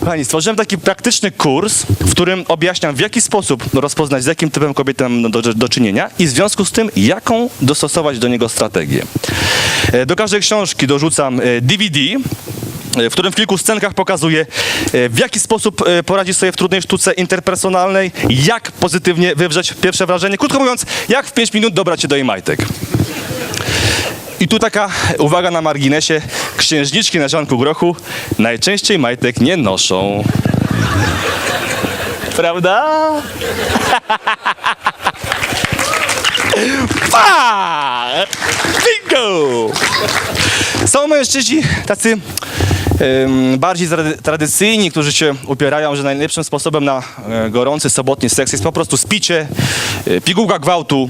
Kochani, stworzyłem taki praktyczny kurs, w którym objaśniam, w jaki sposób rozpoznać, z jakim typem kobiety mam do, do czynienia i w związku z tym, jaką dostosować do niego strategię. E, Do każdej książki dorzucam e, DVD, e, w którym w kilku scenkach pokazuję, e, w jaki sposób e, poradzić sobie w trudnej sztuce interpersonalnej, jak pozytywnie wywrzeć pierwsze wrażenie. Krótko mówiąc, jak w 5 minut dobrać się do jej majtek. I tu taka uwaga na marginesie. Księżniczki na ziarnku grochu najczęściej majtek nie noszą. Prawda? Pa! Bingo! Są mężczyźni tacy bardziej trady- tradycyjni, którzy się upierają, że najlepszym sposobem na e, gorący sobotni seks jest po prostu spicie, e, pigułka gwałtu,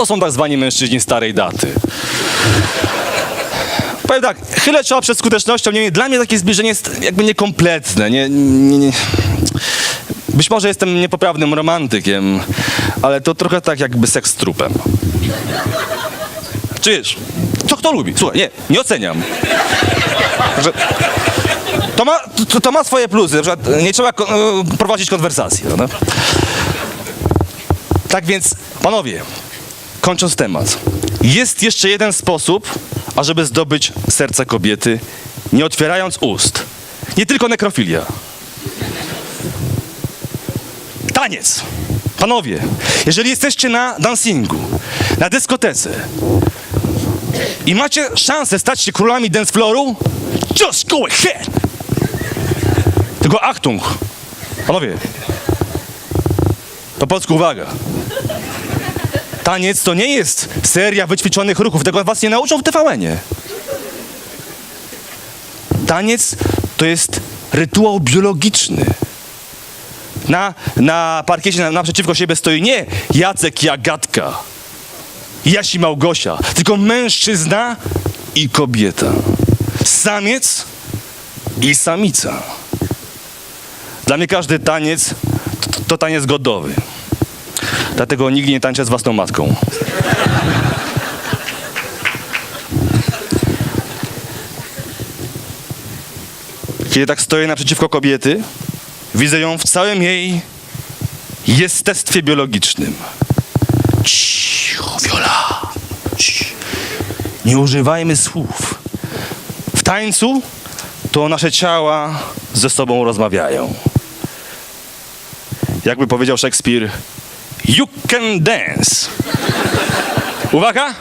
to są tak zwani mężczyźni starej daty. Powiem tak, chylę czoła przed skutecznością, dla mnie takie zbliżenie jest jakby niekompletne. Nie, nie, nie. Być może jestem niepoprawnym romantykiem, ale to trochę tak jakby seks z trupem. Czy wiesz, co kto lubi? Słuchaj, nie, nie oceniam. To, ma, to, to ma swoje plusy, na przykład nie trzeba prowadzić konwersacji. Prawda? Tak więc, panowie, kończąc temat, jest jeszcze jeden sposób, ażeby zdobyć serce kobiety, nie otwierając ust. Nie tylko nekrofilia. Taniec. Panowie, jeżeli jesteście na dancingu, na dyskotece i macie szansę stać się królami dance flooru, just go ahead. Tylko Achtung. Panowie, po polsku uwaga. Taniec to nie jest seria wyćwiczonych ruchów, tego was nie nauczą w TVN-ie. Taniec to jest rytuał biologiczny. Na, na parkiecie na, naprzeciwko siebie stoi nie Jacek i Agatka, Jasi Małgosia, tylko mężczyzna i kobieta. Samiec i samica. Dla mnie każdy taniec to, to taniec godowy. Dlatego nigdy nie tańczę z własną matką. Kiedy tak stoję naprzeciwko kobiety, widzę ją w całym jej jestestwie biologicznym. Cicho, Viola. Cii. Nie używajmy słów. W tańcu to nasze ciała ze sobą rozmawiają. Jakby powiedział Szekspir, You can dance. Uwaga!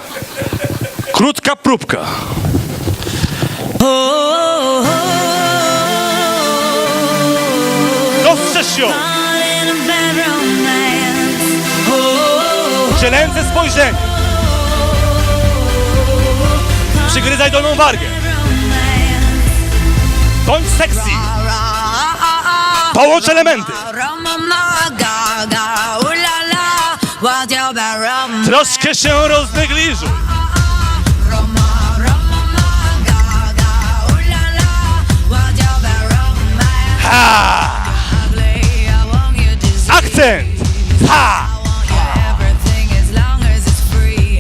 Krótka próbka. Dostrzeż ją! Żelęce spojrzenie. Przygryzaj dolną wargę. Bądź sexy. Połącz elementy. Troszkę się roznegliżuj. Ha! Akcent! Ha!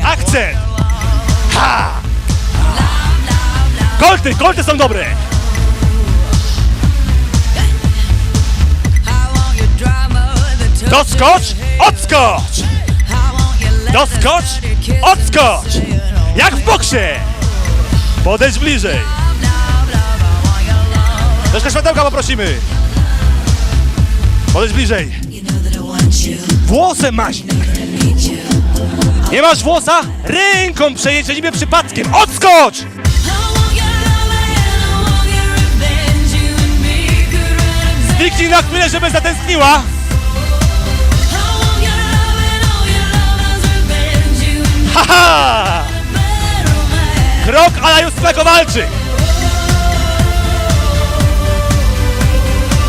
Akcent! Ha! Kolty, kolty są dobre! Doskocz, odskocz! Doskocz, odskocz! Jak w boksie! Podejdź bliżej! Troszkę światełka poprosimy! Podejdź bliżej! Włosem maźnij! Nie masz włosa? Ręką przejęcie niby przypadkiem! Odskocz! Zniknij na chwilę, żeby zatęskniła! Haha! Krok ala Justyna Kowalczyk!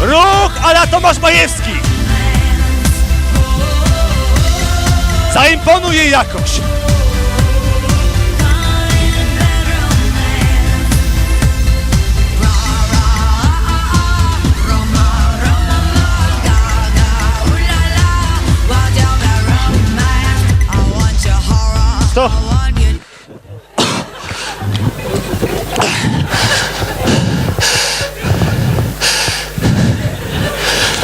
Ruch ala Tomasz Majewski! Zaimponuj jej jakoś! co?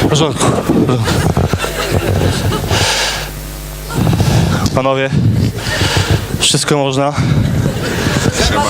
porządku. Panowie, wszystko można. Trzeba.